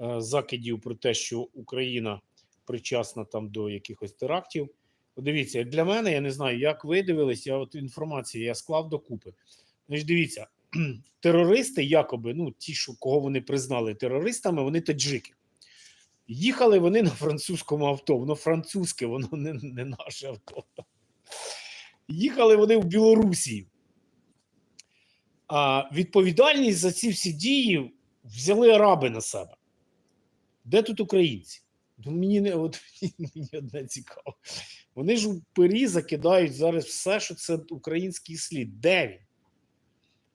е, закидів про те, що Україна причасна там до якихось терактів. Дивіться, для мене, я не знаю, як ви я от інформацію я склав докупи. Значить, дивіться, терористи, якоби, ну, ті, що кого вони признали терористами, вони таджики. Їхали вони на французькому авто, воно французьке, воно не, не наше авто. Їхали вони в Білорусі. А відповідальність за ці всі дії взяли араби на себе. Де тут українці? Ну, мені не от мені одне цікаво. Вони ж у пері закидають зараз все, що це український слід. Де він?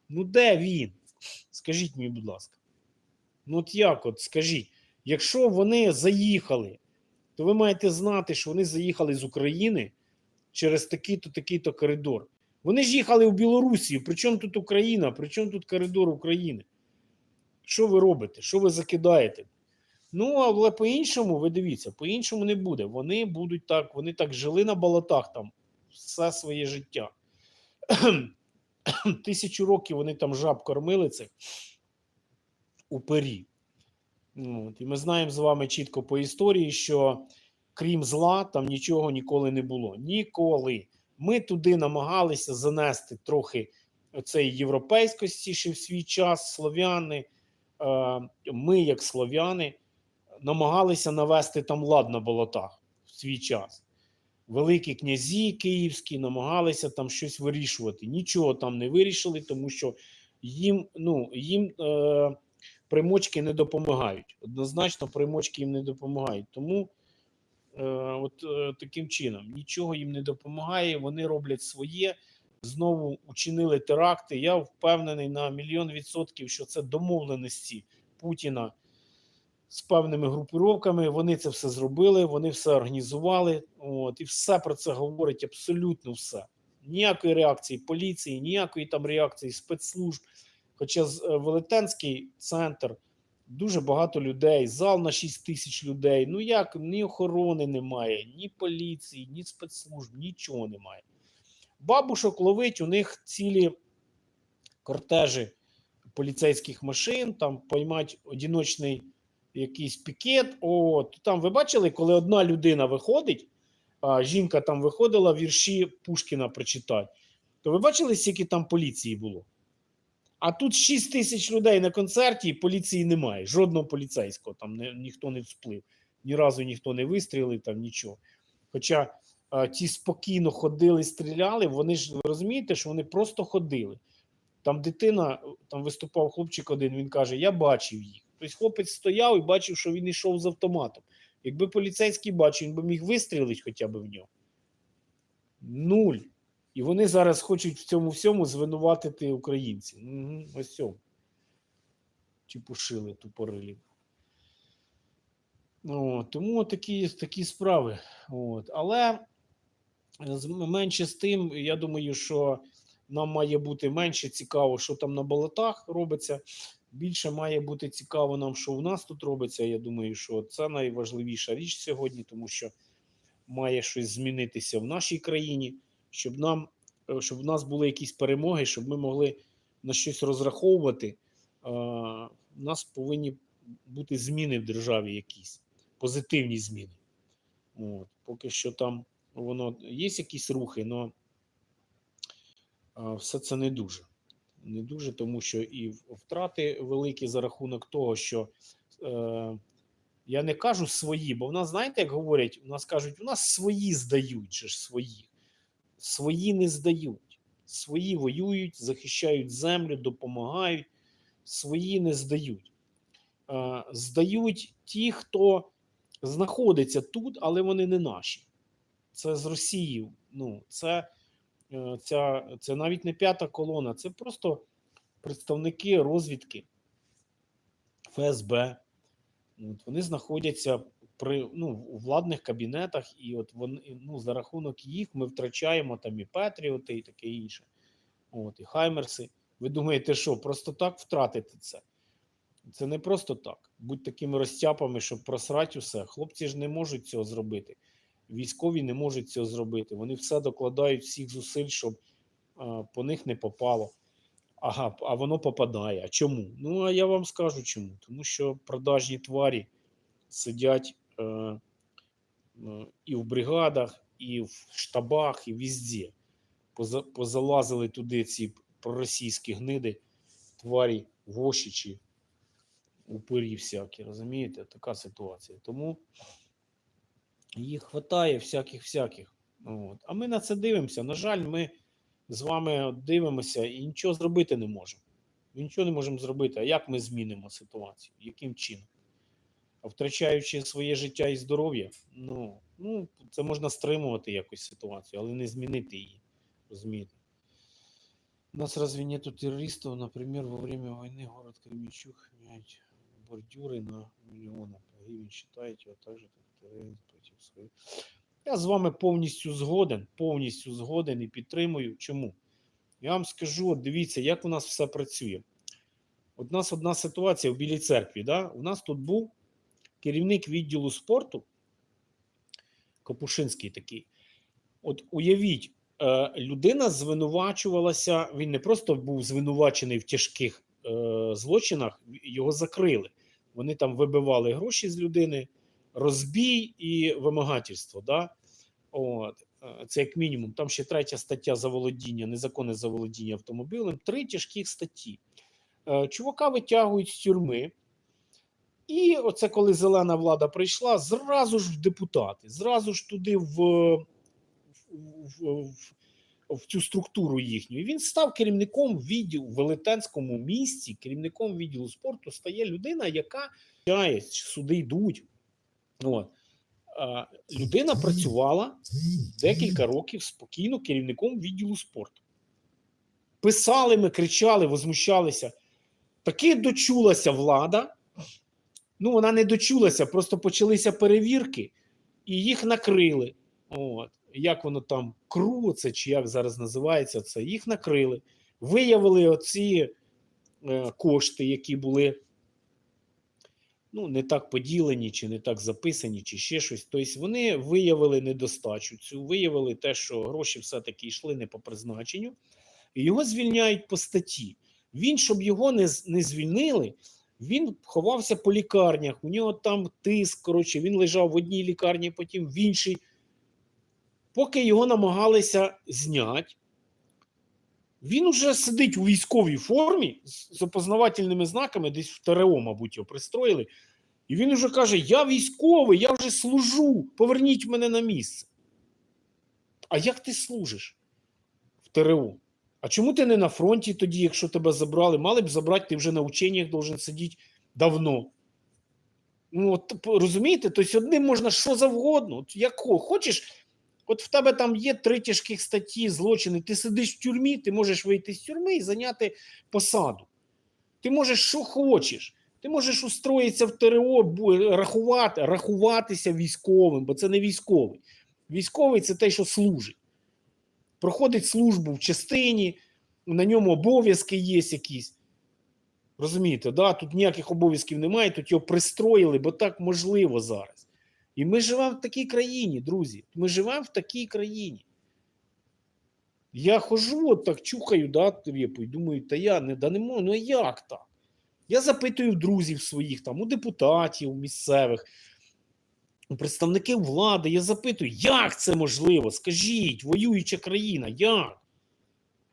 Ну, де він? Скажіть мені, будь ласка. Ну, от як, от скажіть, якщо вони заїхали, то ви маєте знати, що вони заїхали з України через такий-то, такий-то коридор. Вони ж їхали в Білорусію. Причому тут Україна? Причому тут коридор України? Що ви робите? Що ви закидаєте? Ну, але по-іншому, ви дивіться, по-іншому не буде. Вони будуть так, вони так жили на болотах там все своє життя. Тисячу років вони там жаб кормили це у пері. От, і ми знаємо з вами чітко по історії, що крім зла, там нічого ніколи не було. Ніколи. Ми туди намагалися занести трохи цієї європейськості ще в свій час, слов'яни. Е, Ми, як слов'яни, намагалися навести там лад на болотах в свій час. Великі князі київські намагалися там щось вирішувати. Нічого там не вирішили, тому що їм, ну, їм е, примочки не допомагають. Однозначно, примочки їм не допомагають. Тому е, от е, таким чином нічого їм не допомагає. Вони роблять своє. Знову учинили теракти. Я впевнений на мільйон відсотків, що це домовленості Путіна з певними групировками. Вони це все зробили, вони все організували. От, і все про це говорить абсолютно все. Ніякої реакції поліції, ніякої там реакції спецслужб. Хоча з- е, велетенський центр, дуже багато людей, зал на 6 тисяч людей. Ну як ні охорони немає, ні поліції, ні спецслужб, нічого немає. Бабушок ловить у них цілі кортежі поліцейських машин, там поймать одіночний якийсь пікет. От там ви бачили, коли одна людина виходить, а жінка там виходила вірші Пушкіна прочитати, то ви бачили, скільки там поліції було? А тут 6 тисяч людей на концерті, і поліції немає. Жодного поліцейського там не, ніхто не всплив. Ні разу ніхто не вистрілив, там нічого. Хоча а, ті спокійно ходили, стріляли, вони ж розумієте, що вони просто ходили. Там дитина, там виступав хлопчик один, він каже: Я бачив їх. Тобто хлопець стояв і бачив, що він йшов з автоматом. Якби поліцейський бачив, він би міг вистрілити хоча б в нього. Нуль. І вони зараз хочуть в цьому всьому звинуватити українців. Угу, ось цьому. Чепушили тупорилі. О, тому такі, такі справи. От. Але з- менше з тим, я думаю, що нам має бути менше цікаво, що там на болотах робиться. Більше має бути цікаво нам, що в нас тут робиться. Я думаю, що це найважливіша річ сьогодні, тому що має щось змінитися в нашій країні, щоб нам, е, щоб в нас були якісь перемоги, щоб ми могли на щось розраховувати. У нас повинні бути зміни в державі якісь, позитивні зміни. От. Поки що там воно є якісь рухи, але все це не дуже. Не дуже, тому що і втрати великі за рахунок того, що е, я не кажу свої, бо в нас, знаєте, як говорять, у нас кажуть, у нас свої здають же ж свої. Свої не здають. Свої воюють, захищають землю, допомагають, свої не здають. Е, здають ті, хто знаходиться тут, але вони не наші. Це з Росії. Ну, це, ця, це навіть не п'ята колона, це просто представники розвідки ФСБ. От, вони знаходяться при ну, у владних кабінетах, і от вони ну, за рахунок їх ми втрачаємо там і Петріоти, і таке інше. От, і Хаймерси. Ви думаєте, що просто так втратити це? Це не просто так. Будь такими розтяпами, щоб просрати усе. Хлопці ж не можуть цього зробити. Військові не можуть цього зробити. Вони все докладають всіх зусиль, щоб а, по них не попало. Ага, а воно попадає. А чому? Ну, а я вам скажу чому. Тому що продажні тварі сидять е, е, і в бригадах, і в штабах, і. Поза, позалазили туди ці проросійські гниди, тварі, вошичі, упирі всякі, розумієте? Така ситуація. Тому їх хватає всяких-всяких. От. А ми на це дивимося. На жаль, ми з вами дивимося і нічого зробити не можемо. Ми нічого не можемо зробити. А як ми змінимо ситуацію? Яким чином? А втрачаючи своє життя і здоров'я, ну, ну це можна стримувати якось ситуацію, але не змінити її. Розумієте? У нас разве нету террористов, например, во время войны город Кременчуг менять бордюры на миллионы гривен считаете, а также я з вами повністю згоден, повністю згоден і підтримую. Чому? Я вам скажу, от дивіться, як у нас все працює. От у нас одна ситуація в Білій церкві. Да? У нас тут був керівник відділу спорту, Капушинський такий. От уявіть, е, людина звинувачувалася, він не просто був звинувачений в тяжких е, злочинах, його закрили. Вони там вибивали гроші з людини, розбій і вимагательство. Да? От. е, Це як мінімум. Там ще третя стаття заволодіння, незаконне заволодіння автомобілем, три тяжких статті. Е, Чувака витягують з тюрми. І оце коли зелена влада прийшла, зразу ж в депутати, зразу ж туди в, в, в, в, цю структуру їхню. І він став керівником відділу в велетенському місті, керівником відділу спорту стає людина, яка суди йдуть. От. Людина працювала декілька років спокійно керівником відділу спорту. Писали ми, кричали, возмущалися. Таки дочулася влада. Ну, вона не дочулася, просто почалися перевірки, і їх накрили. От. Як воно там, КРУ, це чи як зараз називається це, їх накрили. Виявили оці е, кошти, які були ну, не так поділені, чи не так записані, чи ще щось. Тобто вони виявили недостачу цю, виявили те, що гроші все-таки йшли не по призначенню, і його звільняють по статті. Він, щоб його не, не звільнили, він ховався по лікарнях. У нього там тиск. Коротше, він лежав в одній лікарні, потім в іншій. Поки його намагалися зняти, він уже сидить у військовій формі з опознавательними знаками, десь в ТРО, мабуть, його пристроїли. І він уже каже: Я військовий, я вже служу, поверніть мене на місце. А як ти служиш в ТРО? А чому ти не на фронті тоді, якщо тебе забрали? Мали б забрати, ти вже на ученнях должен сидіти давно. Ну, от, розумієте, тобто одним можна що завгодно. Як хочеш, от в тебе там є три тяжких статті, злочини, ти сидиш в тюрмі, ти можеш вийти з тюрми і зайняти посаду. Ти можеш що хочеш. Ти можеш устроїтися в ТРО, рахувати, рахуватися військовим, бо це не військовий. Військовий це той, що служить. Проходить службу в частині, на ньому обов'язки є якісь. Розумієте, да? тут ніяких обов'язків немає, тут його пристроїли, бо так можливо зараз. І ми живемо в такій країні, друзі. Ми живемо в такій країні. Я хожу, от так чухаю, да, трепу, і думаю, та я не да не можу, ну як так? Я запитую в друзів своїх, там, у депутатів у місцевих, у представників влади, я запитую, як це можливо? Скажіть, воююча країна, як?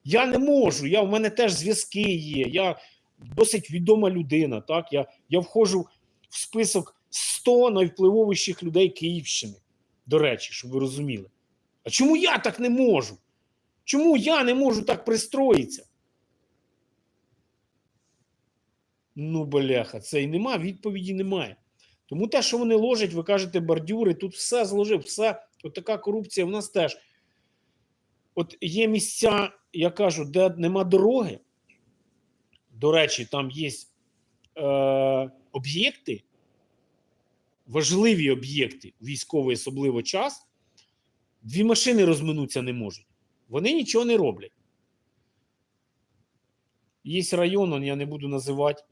Я не можу, я, у мене теж зв'язки є, я досить відома людина. Так? Я, я входжу в список 100 найвпливовіших людей Київщини. До речі, щоб ви розуміли. А чому я так не можу? Чому я не можу так пристроїтися? Ну, бляха, це і нема, відповіді немає. Тому те, що вони ложать, ви кажете, бордюри, тут все зложив, все. От така корупція в нас теж. От є місця, я кажу, де нема дороги. До речі, там є е, об'єкти, важливі об'єкти, військовий особливо час. Дві машини розминутися не можуть. Вони нічого не роблять. Є район, я не буду називати.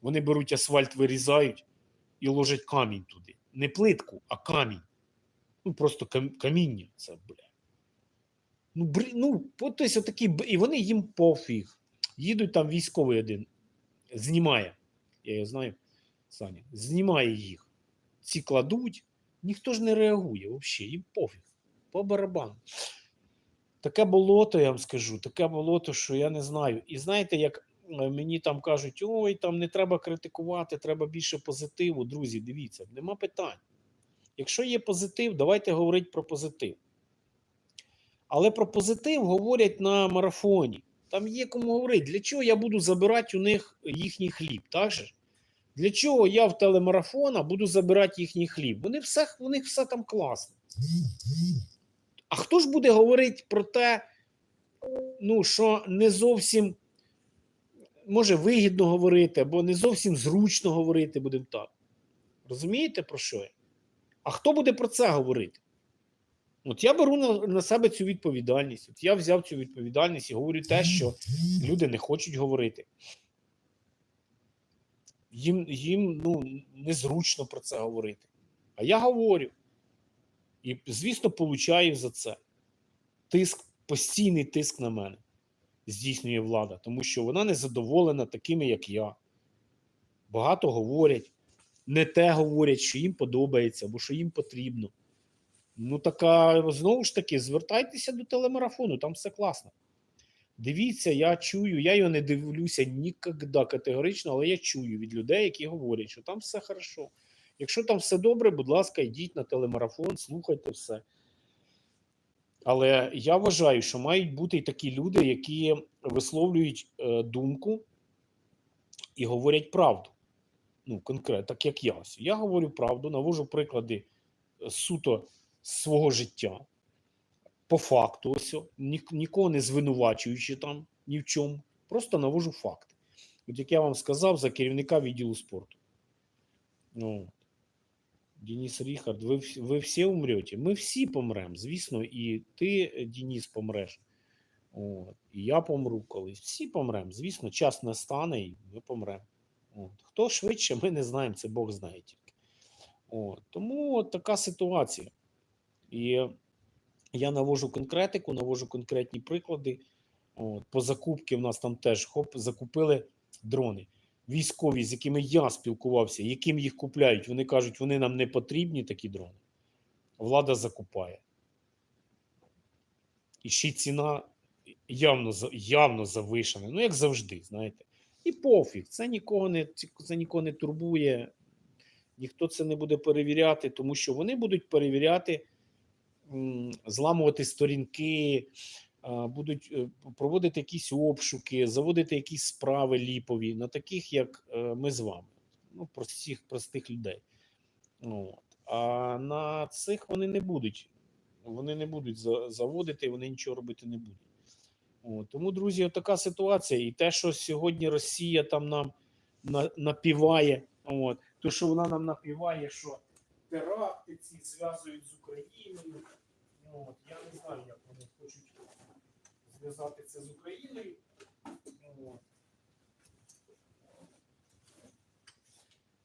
Вони беруть асфальт, вирізають і ложать камінь туди. Не плитку, а камінь. Ну, просто кам- каміння це, бля. Ну, бр... ну, ось отакі, і вони їм пофіг. Їдуть там військовий один, знімає. Я його знаю, Саня, знімає їх. Ці кладуть, ніхто ж не реагує взагалі, їм пофіг. По барабану. Таке болото, я вам скажу, таке болото, що я не знаю. І знаєте, як е, мені там кажуть, ой, там не треба критикувати, треба більше позитиву. Друзі, дивіться, нема питань. Якщо є позитив, давайте говорити про позитив. Але про позитив говорять на марафоні. Там є кому говорити, для чого я буду забирати у них їхній хліб, так же? Для чого я в телемарафона буду забирати їхній хліб? Вони все, у них все там класно. А хто ж буде говорити про те, ну, що не зовсім може вигідно говорити, або не зовсім зручно говорити, будемо так. Розумієте, про що я? А хто буде про це говорити? От я беру на, на себе цю відповідальність. От я взяв цю відповідальність і говорю те, що люди не хочуть говорити. Їм, їм ну, незручно про це говорити. А я говорю. І, звісно, получаю за це. Тиск, постійний тиск на мене здійснює влада, тому що вона не задоволена такими, як я. Багато говорять, не те говорять, що їм подобається або що їм потрібно. Ну, така, знову ж таки, звертайтеся до телемарафону, там все класно. Дивіться, я чую, я його не дивлюся ніколи категорично, але я чую від людей, які говорять, що там все хорошо. Якщо там все добре, будь ласка, йдіть на телемарафон, слухайте все. Але я вважаю, що мають бути і такі люди, які висловлюють е, думку і говорять правду. Ну, конкретно, так як я. Я говорю правду, навожу приклади е, суто свого життя. По факту, ось, нікого не звинувачуючи там ні в чому. Просто навожу факти. От як я вам сказав, за керівника відділу спорту. Ну, Денис Ріхард, ви, ви всі умрете. Ми всі помремо, звісно, і ти, е, Денис, помреш. От, і я помру колись. Всі помремо. Звісно, час настане і ми помремо. Хто швидше, ми не знаємо, це Бог знає тільки. От. Тому от така ситуація. І я навожу конкретику, навожу конкретні приклади. От. По закупки в нас там теж хоп, закупили дрони. Військові, з якими я спілкувався, яким їх купляють, вони кажуть, вони нам не потрібні такі дрони. Влада закупає. І ще ціна явно, явно завишена. Ну, як завжди, знаєте. І пофіг, це нікого не, це нікого не турбує, ніхто це не буде перевіряти, тому що вони будуть перевіряти, зламувати сторінки, будуть е, проводити якісь обшуки, заводити якісь справи ліпові на таких, як е, ми з вами, ну, простих, простих людей. От. А на цих вони не будуть. Вони не будуть за- заводити, вони нічого робити не будуть. От. Тому, друзі, така ситуація. І те, що сьогодні Росія там нам напіває, от, то, що вона нам напіває, що теракти ці зв'язують з Україною. От, я не знаю, як вони хочуть зв'язати це з Україною. От.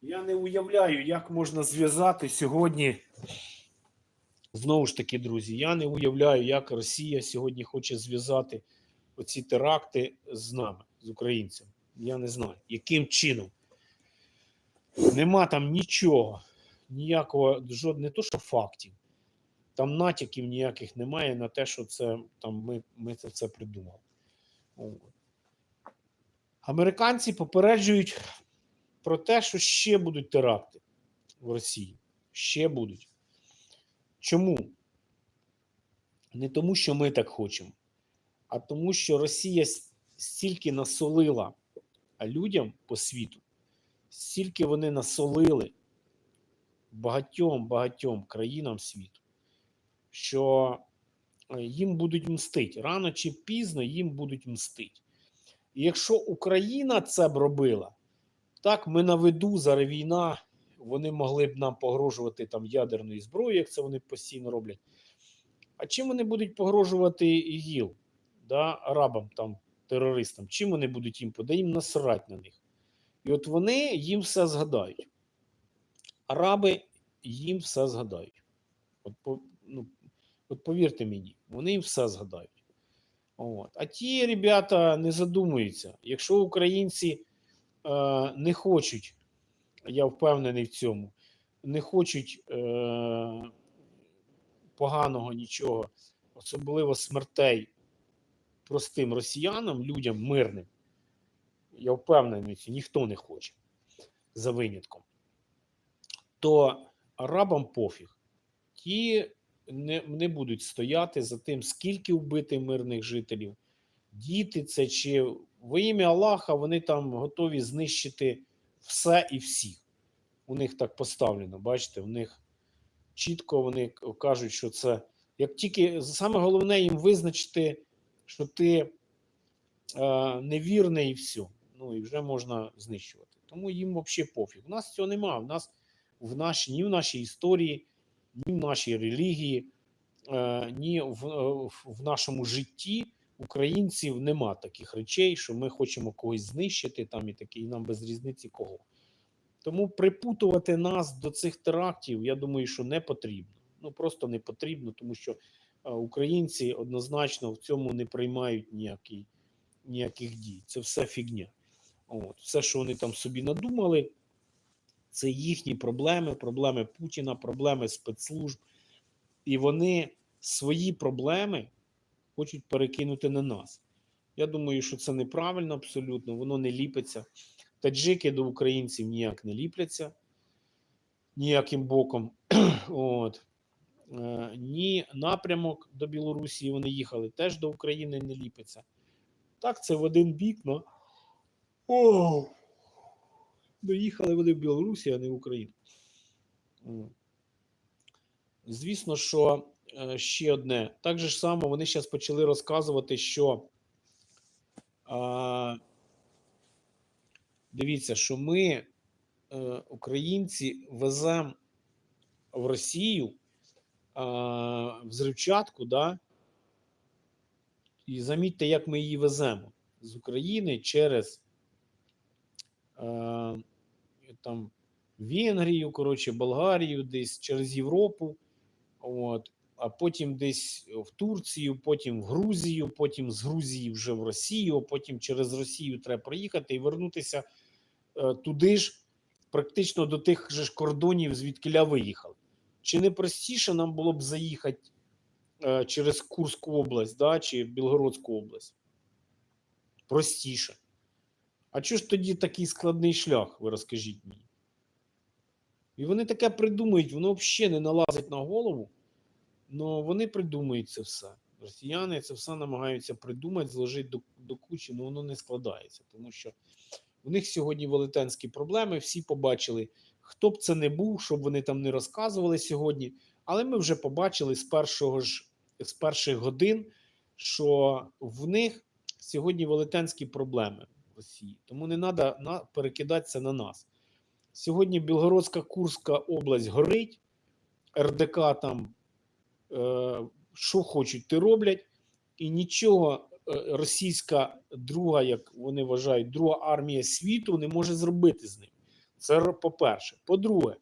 Я не уявляю, як можна зв'язати сьогодні. Знову ж таки, друзі, я не уявляю, як Росія сьогодні хоче зв'язати оці теракти з нами, з українцями. Я не знаю, яким чином. Нема там нічого, ніякого, жодне не то, що фактів. Там натяків ніяких немає на те, що це там ми, ми це все придумали. Американці попереджують про те, що ще будуть теракти в Росії. Ще будуть. Чому? Не тому, що ми так хочемо, а тому, що Росія стільки насолила людям по світу, стільки вони насолили багатьом багатьом країнам світу, що е, їм будуть мстити. Рано чи пізно їм будуть мстити. І якщо Україна це б робила, так ми на виду зараз війна, вони могли б нам погрожувати там ядерною зброєю, як це вони постійно роблять. А чим вони будуть погрожувати ІГІЛ, да, арабам, там, терористам? Чим вони будуть їм подати? Їм насрать на них. І от вони їм все згадають. Араби їм все згадають. От, ну, от повірте мені, вони їм все згадають. От. А ті ребята не задумуються. Якщо українці е, не хочуть, я впевнений в цьому, не хочуть е, поганого нічого, особливо смертей простим росіянам, людям мирним, я впевнений, ніхто не хоче за винятком, то арабам пофіг. Ті не, не будуть стояти за тим, скільки вбити мирних жителів, діти це чи во ім'я Аллаха вони там готові знищити все і всіх. У них так поставлено, бачите, у них чітко вони кажуть, що це як тільки саме головне їм визначити, що ти е, невірний і все. Ну і вже можна знищувати. Тому їм взагалі пофіг. У нас цього немає. У нас в наш, ні в нашій історії, ні в нашій релігії, е, ні в, е, в- в нашому житті українців нема таких речей, що ми хочемо когось знищити там і таке, і нам без різниці кого. Тому припутувати нас до цих терактів, я думаю, що не потрібно. Ну просто не потрібно, тому що е, українці однозначно в цьому не приймають ніякий, ніяких дій. Це все фігня. От, все, що вони там собі надумали, це їхні проблеми, проблеми Путіна, проблеми спецслужб. І вони свої проблеми хочуть перекинути на нас. Я думаю, що це неправильно абсолютно, воно не ліпиться. Таджики до українців ніяк не ліпляться ніяким боком. От. Е, ні напрямок до Білорусі вони їхали, теж до України не ліпиться. Так, це в один бік, но О! Доїхали вони в Білорусі, а не в Україну. Звісно, що е, ще одне. Так же ж само вони зараз почали розказувати, що а, дивіться, що ми, е, українці, веземо в Росію а, взривчатку, да? і замітьте, як ми її веземо з України через е, там, Венгрію, коротше, Болгарію, десь через Європу, от, а потім десь в Турцію, потім в Грузію, потім з Грузії вже в Росію, потім через Росію треба проїхати і вернутися е, туди ж, практично до тих же ж кордонів, звідкиля виїхали. Чи не простіше нам було б заїхати е, через Курську область, да, чи Білгородську область? Простіше. А чого ж тоді такий складний шлях, ви розкажіть мені? І вони таке придумують, воно взагалі не налазить на голову, але вони придумують це все. Росіяни це все намагаються придумати, зложити до, до кучі, але воно не складається, тому що у них сьогодні велетенські проблеми. Всі побачили, хто б це не був, щоб вони там не розказували сьогодні. Але ми вже побачили з першого ж з перших годин, що в них сьогодні велетенські проблеми Росії. Тому не треба перекидатися на нас. Сьогодні Білгородська Курська область горить, РДК там е, що хочуть, те роблять, і нічого е, російська друга, як вони вважають, друга армія світу не може зробити з ним. Це по-перше. По-друге,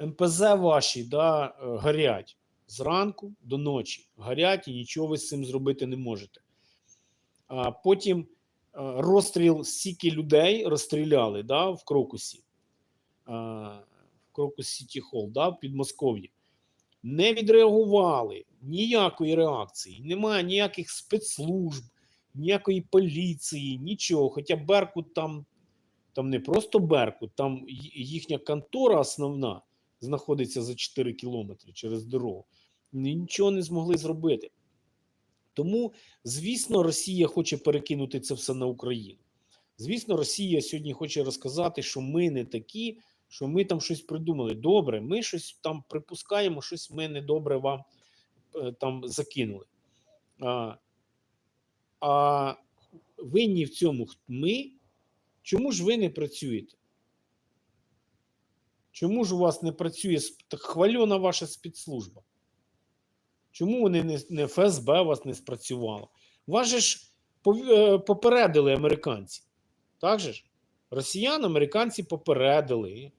МПЗ ваші да, е, горять зранку до ночі, горять і нічого ви з цим зробити не можете. А потім розстріл стільки людей розстріляли да, в Крокусі, а, в Крокус Сіті Холл, да, в Підмосков'ї. Не відреагували ніякої реакції, немає ніяких спецслужб, ніякої поліції, нічого. Хоча Беркут там, там не просто Беркут, там їхня контора основна знаходиться за 4 кілометри через дорогу. Нічого не змогли зробити. Тому, звісно, Росія хоче перекинути це все на Україну. Звісно, Росія сьогодні хоче розказати, що ми не такі, що ми там щось придумали. Добре, ми щось там припускаємо, щось ми недобре вам е, там закинули. А, а винні в цьому ми. Чому ж ви не працюєте? Чому ж у вас не працює хвальона ваша спецслужба? Чому вони не, ФСБ вас не спрацювало? Вас же ж е, попередили американці. Так же ж? Росіян американці попередили,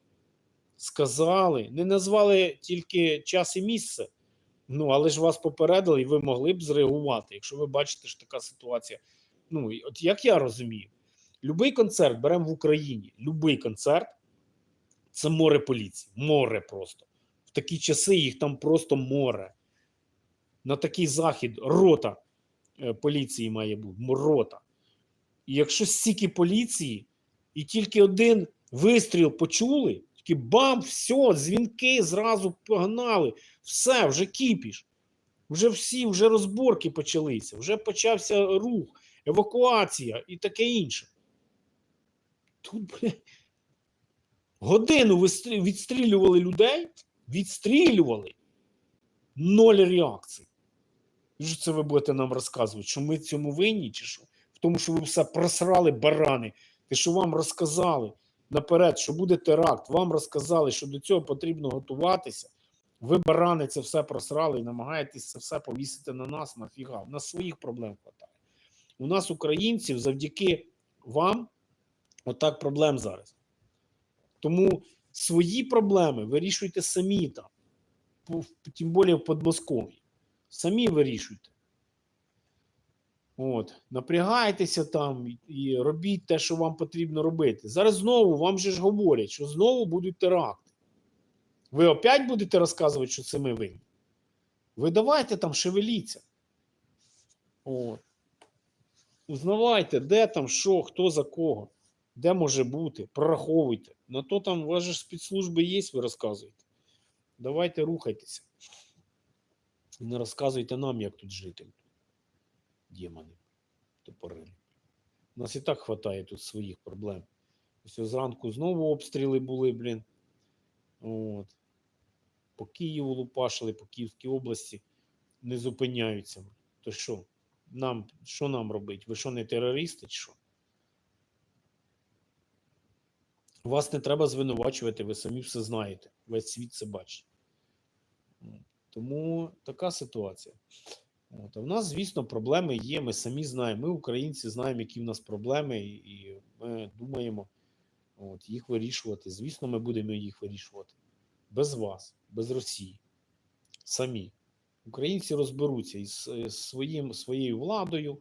сказали, не назвали тільки час і місце, Ну, але ж вас попередили, і ви могли б зреагувати, якщо ви бачите, що така ситуація. Ну, от як я розумію, любий концерт беремо в Україні, любий концерт це море поліції. Море просто. В такі часи їх там просто море. На такий захід рота е, поліції має бути. Рота. І якщо стільки поліції, і тільки один вистріл почули, тільки бам, все, дзвінки зразу погнали, все, вже кіпіш. Вже всі, вже розборки почалися, вже почався рух, евакуація і таке інше. Тут, бля, годину відстрілювали людей, відстрілювали. Ноль реакцій. Що це ви будете нам розказувати? Що ми цьому винні, чи що? В тому, що ви все просрали барани. Те, що вам розказали наперед, що буде теракт, вам розказали, що до цього потрібно готуватися. Ви, барани, це все просрали і намагаєтесь це все повісити на нас, нафіга. У нас своїх проблем хватає. У нас, українців, завдяки вам, отак проблем зараз. Тому свої проблеми вирішуйте самі там, тим більше в Подмосков'ї. Самі вирішуйте. От, напрягайтеся там і- робіть те, що вам потрібно робити. Зараз знову вам же ж говорять, що знову будуть теракти. Ви опять будете розказувати, що це ми винні? Ви давайте там шевеліться. От. Узнавайте, де там, що, хто за кого, де може бути, прораховуйте. На то там у вас же спецслужби є, ви розказуєте. Давайте рухайтеся. Не розказуйте нам, як тут жити. Демони, топорили. У нас і так хватає тут своїх проблем. Ось зранку знову обстріли були, блін. От. По Києву лупашили, по Київській області не зупиняються. То що? Нам, що нам робити? Ви що не терористи, що? Вас не треба звинувачувати, ви самі все знаєте. Весь світ це бачить. Тому така ситуація. От. А в нас, звісно, проблеми є. Ми самі знаємо. Ми, українці, знаємо, які в нас проблеми, і- ми думаємо от, їх вирішувати. Звісно, ми будемо їх вирішувати. Без вас, без Росії. Самі. Українці розберуться із своїм, своєю владою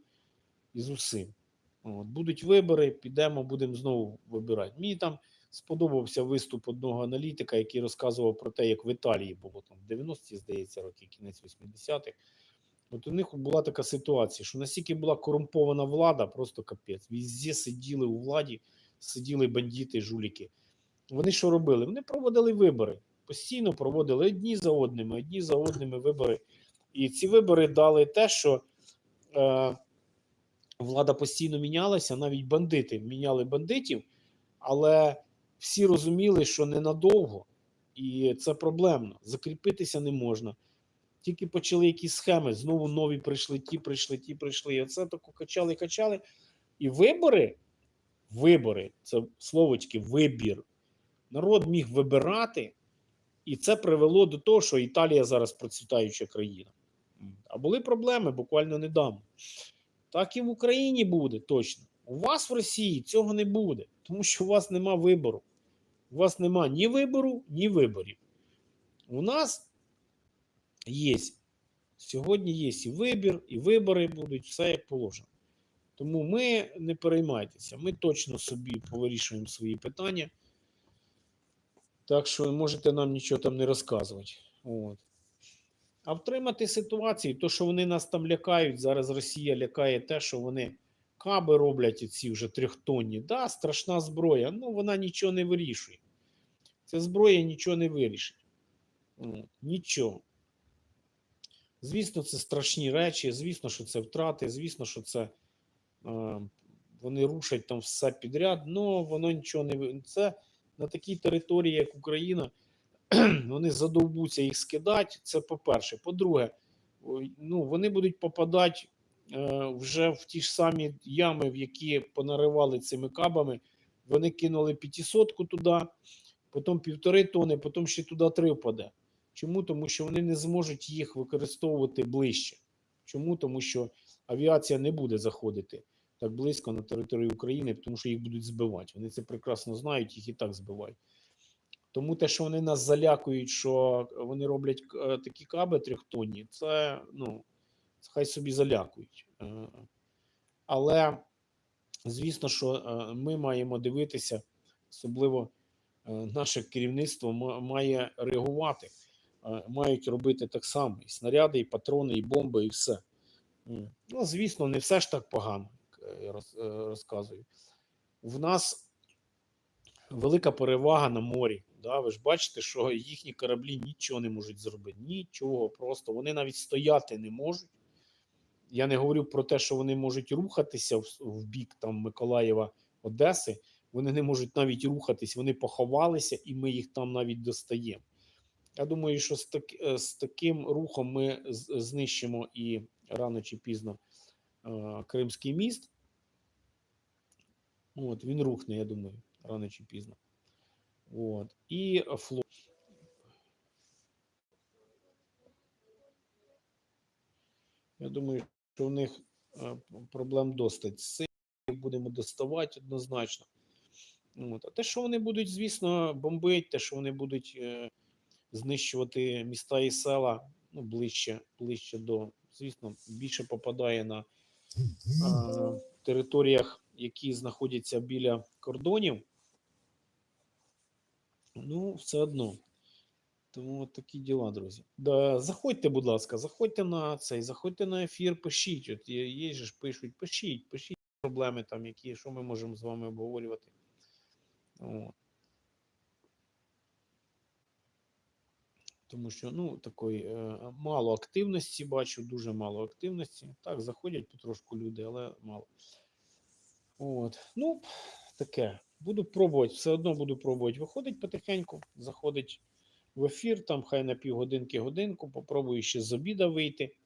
і з усім. От, будуть вибори, підемо, будемо знову вибирати. Мені там сподобався виступ одного аналітика, який розказував про те, як в Італії було там в 90-ті, здається, роки, кінець 80-х. От у них була така ситуація, що настільки була корумпована влада, просто капець. Візде сиділи у владі, сиділи бандити, жуліки. Вони що робили? Вони проводили вибори. Постійно проводили одні за одними, одні за одними вибори. І ці вибори дали те, що е, влада постійно мінялася, навіть бандити міняли бандитів, але всі розуміли, що ненадовго, і це проблемно. Закріпитися не можна. Тільки почали якісь схеми, знову нові прийшли, ті прийшли, ті прийшли. І оце тако качали, качали. І вибори, вибори, це словочки, вибір. Народ міг вибирати, і це привело до того, що Італія зараз процвітаюча країна. А були проблеми буквально недавно. Так і в Україні буде точно. У вас в Росії цього не буде, тому що у вас нема вибору. У вас нема ні вибору, ні виборів. У нас є. Сьогодні є і вибір, і вибори будуть, все як положено. Тому ми не переймайтеся, ми точно собі повирішуємо свої питання. Так що можете нам нічого там не розказувати. От. А втримати ситуацію, то, що вони нас там лякають, зараз Росія лякає те, що вони каби роблять ці вже трьохтонні. Да, страшна зброя, ну вона нічого не вирішує. Ця зброя нічого не вирішить. Нічого. Звісно, це страшні речі, звісно, що це втрати, звісно, що це е, вони рушать там все підряд, але воно нічого не Це на такій території, як Україна, вони задовбуться їх скидати. Це по-перше. По-друге, ну, вони будуть попадати е, вже в ті ж самі ями, в які понаривали цими кабами. Вони кинули 500 туди, потім півтори тони, потім ще туди три впаде. Чому? Тому що вони не зможуть їх використовувати ближче. Чому? Тому що авіація не буде заходити так близько на територію України, тому що їх будуть збивати. Вони це прекрасно знають, їх і так збивають. Тому те, що вони нас залякують, що вони роблять е, такі каби трьохтонні, це ну, хай собі залякують. Е, Але звісно, що е, ми маємо дивитися, особливо наше керівництво має реагувати, е, мають робити так само: і снаряди, і патрони, і бомби, і все. Ну, звісно, не все ж так погано, як я е, розказую. В нас велика перевага на морі. Да? Ви ж бачите, що їхні кораблі нічого не можуть зробити. Нічого, просто вони навіть стояти не можуть. Я не говорю про те, що вони можуть рухатися в бік там Миколаєва, Одеси. Вони не можуть навіть рухатись, вони поховалися, і ми їх там навіть достаємо. Я думаю, що з, так, е, з таким рухом ми знищимо і рано чи пізно е, Кримський міст. От, він рухне, я думаю, рано чи пізно. От. І флот. Я думаю, що в них е, проблем достать. З цим будемо доставати однозначно. От. А те, що вони будуть, звісно, бомбити, те, що вони будуть е, знищувати міста і села ну, ближче, ближче до, звісно, більше попадає на е, територіях, які знаходяться біля кордонів. Ну, все одно. Тому от такі діла, друзі. Да, заходьте, будь ласка, заходьте на цей, заходьте на ефір, пишіть. От є, є ж пишуть, пишіть, пишіть проблеми там, які, що ми можемо з вами обговорювати. От. Тому що, ну, такої е, мало активності бачу, дуже мало активності. Так, заходять потрошку люди, але мало. От. Ну, таке. Буду пробувати, все одно буду пробувати. Виходить потихеньку, заходить в ефір, там хай на півгодинки годинку, попробую ще з обіда вийти.